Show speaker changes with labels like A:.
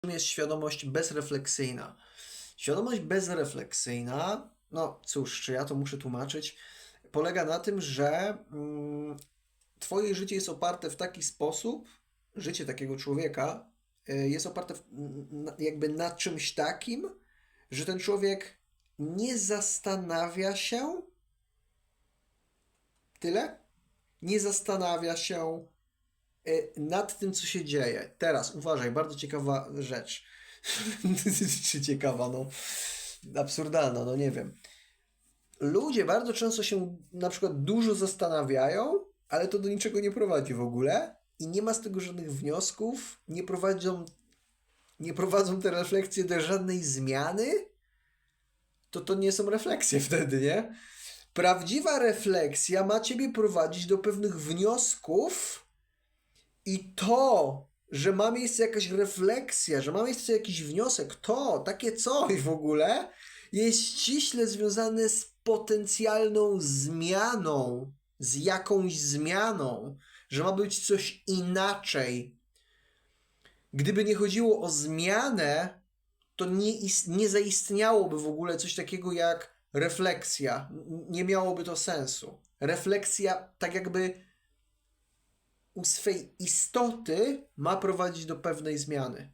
A: czym jest świadomość bezrefleksyjna? Świadomość bezrefleksyjna, no cóż, czy ja to muszę tłumaczyć, polega na tym, że mm, Twoje życie jest oparte w taki sposób, życie takiego człowieka y, jest oparte w, jakby na czymś takim, że ten człowiek nie zastanawia się tyle, nie zastanawia się nad tym, co się dzieje. Teraz uważaj, bardzo ciekawa rzecz. Czy ciekawa, no absurdalna, no nie wiem. Ludzie bardzo często się na przykład dużo zastanawiają, ale to do niczego nie prowadzi w ogóle i nie ma z tego żadnych wniosków, nie prowadzą, nie prowadzą te refleksje do żadnej zmiany, to to nie są refleksje wtedy, nie? Prawdziwa refleksja ma ciebie prowadzić do pewnych wniosków i to, że ma miejsce jakaś refleksja, że ma miejsce jakiś wniosek, to, takie coś w ogóle, jest ściśle związane z potencjalną zmianą, z jakąś zmianą, że ma być coś inaczej. Gdyby nie chodziło o zmianę, to nie, nie zaistniałoby w ogóle coś takiego jak refleksja. Nie miałoby to sensu. Refleksja, tak jakby u swej istoty, ma prowadzić do pewnej zmiany.